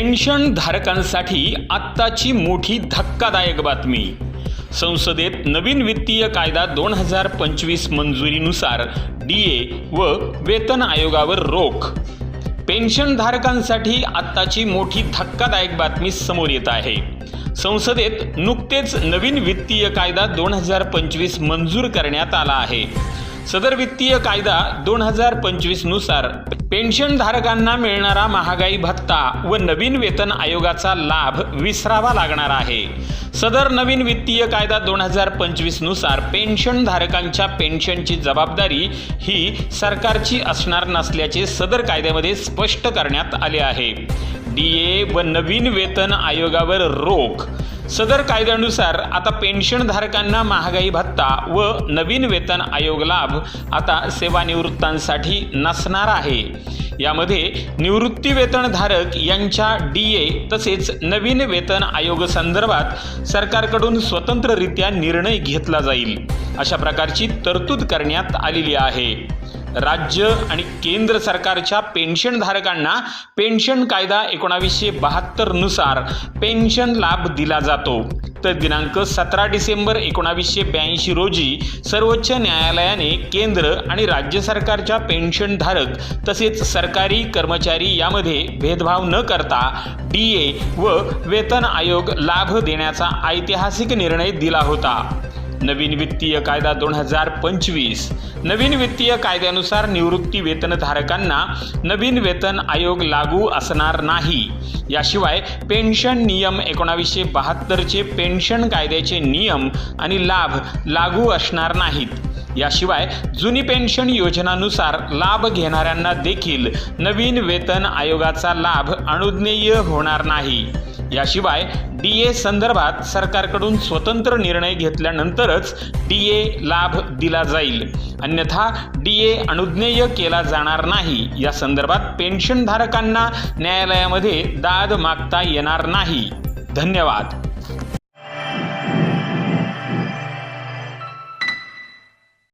Pension धारकांसाठी आत्ताची मोठी धक्कादायक बातमी. संसदेत नवीन वित्तीय कायदा दोन हजार पंचवीस मंजुरीनुसार डी ए व वेतन आयोगावर रोख. पेन्शनधारकांसाठी आत्ताची मोठी धक्कादायक बातमी समोर येत आहे. संसदेत नुकतेच नवीन वित्तीय कायदा दोन हजार पंचवीस मंजूर करण्यात आला आहे. सदर वित्तीय कायदा दोन हजार पंचवीसनुसार पेन्शनधारकांना मिळणारा महागाई भत्ता व नवीन वेतन आयोगाचा लाभ विसरावा लागणार आहे. सदर नवीन वित्तीय कायदा दोन हजार पंचवीसनुसार पेन्शनधारकांच्या पेन्शनची जबाबदारी ही सरकारची असणार नसल्याचे सदर कायद्यामध्ये स्पष्ट करण्यात आले आहे. डी ए व नवीन वेतन आयोगावर रोख सदर कायद्यानुसार आता पेन्शनधारकांना महागाई भत्ता व नवीन वेतन आयोग लाभ आता सेवानिवृत्तांसाठी नसणार आहे. यामध्ये निवृत्तीवेतनधारक यांच्या डी ए तसेच नवीन वेतन आयोग संदर्भात सरकारकडून स्वतंत्ररित्या निर्णय घेतला जाईल. अशा प्रकारची तरतूद करण्यात आलेली आहे. राज्य आणि केंद्र सरकारच्या पेन्शनधारकांना पेन्शन कायदा एकोणावीसशे बहात्तरनुसार पेन्शन लाभ दिला जातो. तर दिनांक सतरा डिसेंबर एकोणावीसशे ब्याऐंशी रोजी सर्वोच्च न्यायालयाने केंद्र आणि राज्य सरकारच्या पेन्शनधारक तसेच सरकारी कर्मचारी यामध्ये भेदभाव न करता डी ए व वेतन आयोग लाभ देण्याचा ऐतिहासिक निर्णय दिला होता. नवीन वित्तीय कायदा दोन हजार पंचवीस. नवीन वित्तीय कायद्यानुसार निवृत्ती वेतनधारकांना नवीन वेतन आयोग लागू असणार नाही. याशिवाय पेन्शन नियम एकोणावीसशे बहात्तरचे पेन्शन कायद्याचे नियम आणि लाभ लागू असणार नाहीत. याशिवाय जुनी पेन्शन योजनानुसार लाभ घेणाऱ्यांना देखील नवीन वेतन आयोगाचा लाभ अनुज्ञेय होणार नाही. याशिवाय डी ए संदर्भात सरकारकडून स्वतंत्र निर्णय घेतल्यानंतरच डी ए लाभ दिला जाईल. अन्यथा डी ए अनुज्ञेय केला जाणार नाही. या संदर्भात पेन्शनधारकांना न्यायालयामध्ये दाद मागता येणार नाही. धन्यवाद.